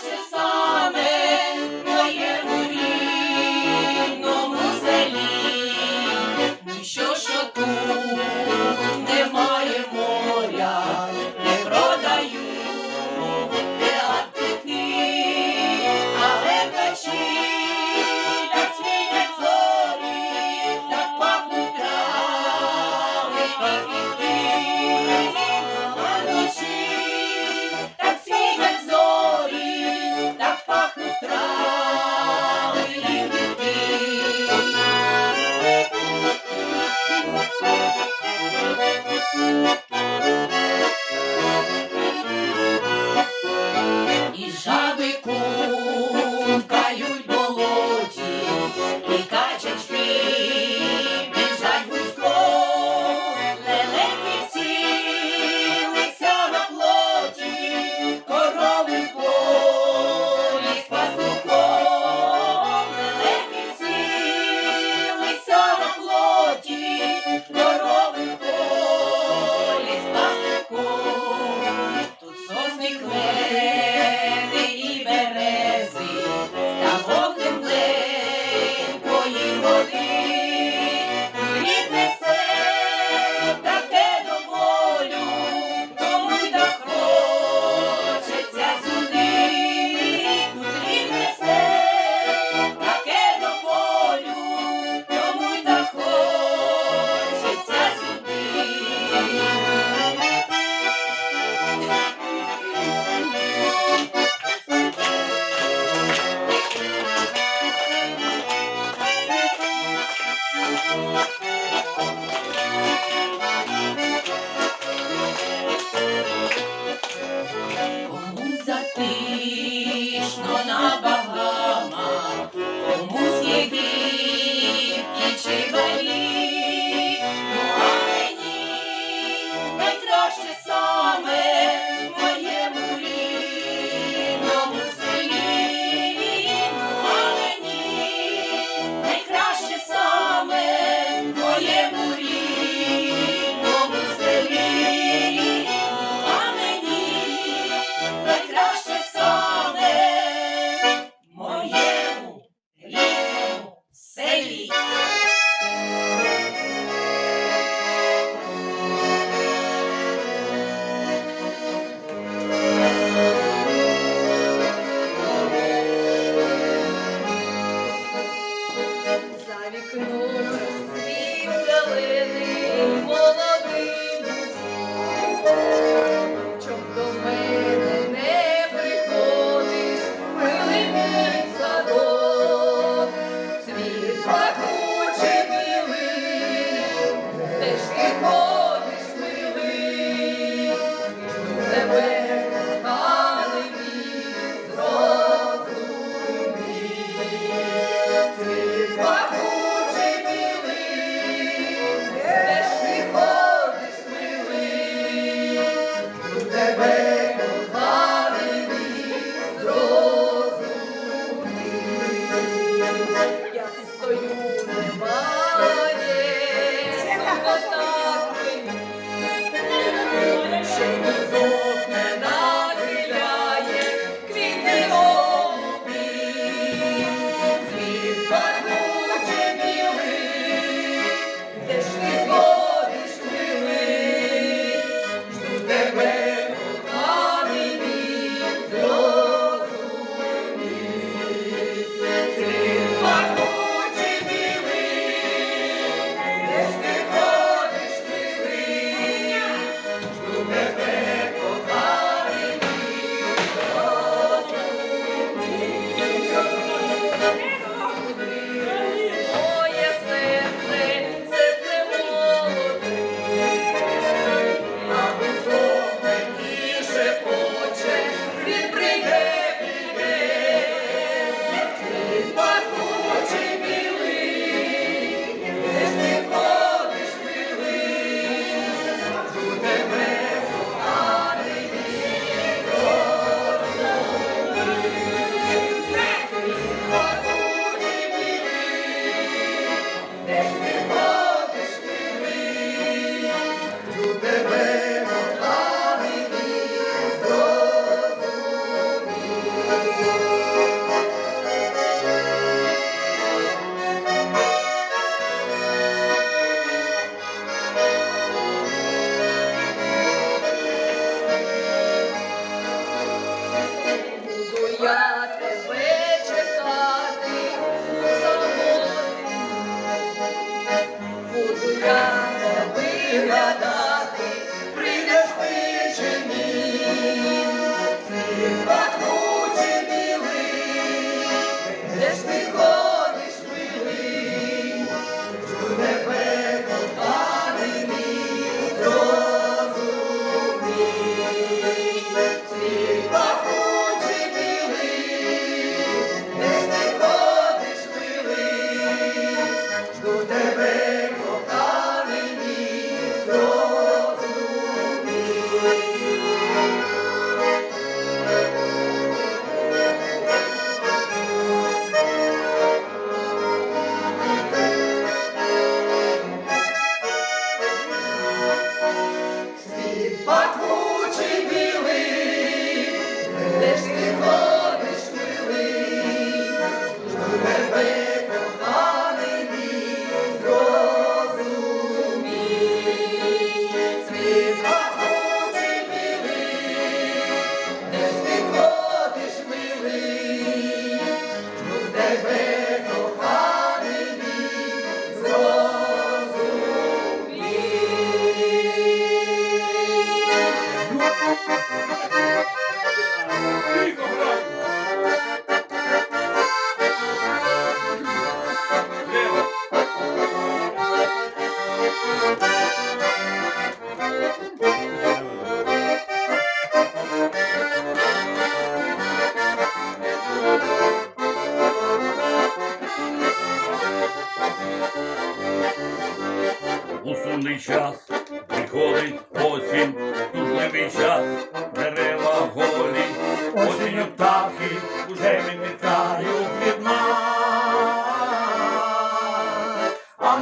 precious.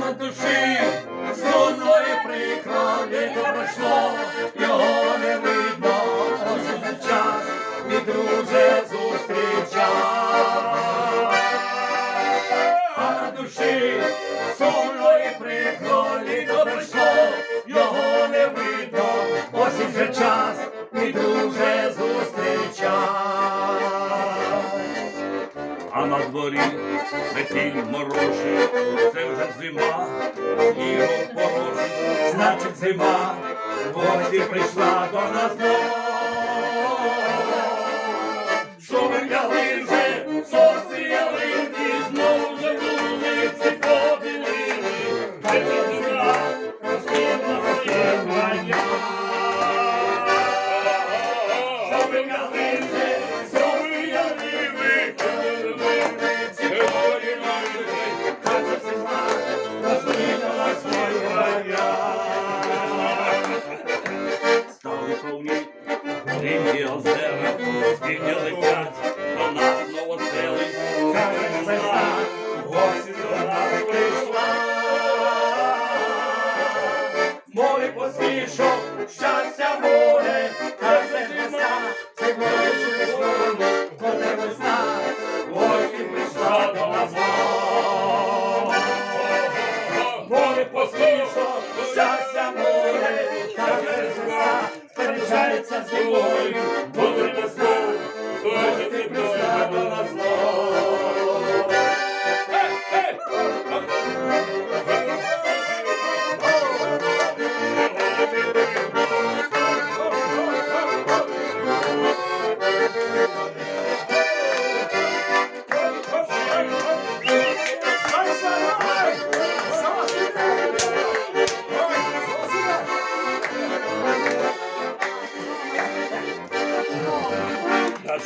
від душі, сонної прикро літо пройшло, його не видно, ось на час. Від друже зустрічав. А на душі сумної прикро літо пройшло, його не видно, ось за час, мій друже. зорі, на тінь це вже зима, снігом порошить, значить зима, гості прийшла до нас.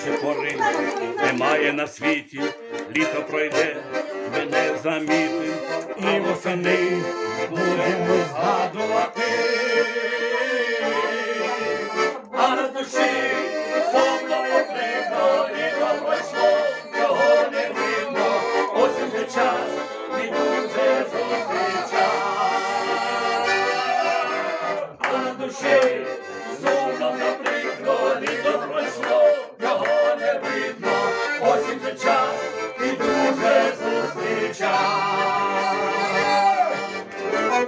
ще пори, немає на світі, літо пройде, мене заміти, і восени будемо згадувати.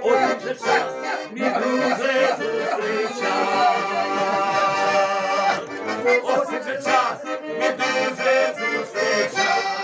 Ось час, мій друже, зустрічай. Ось час, мій друже, зустрічай.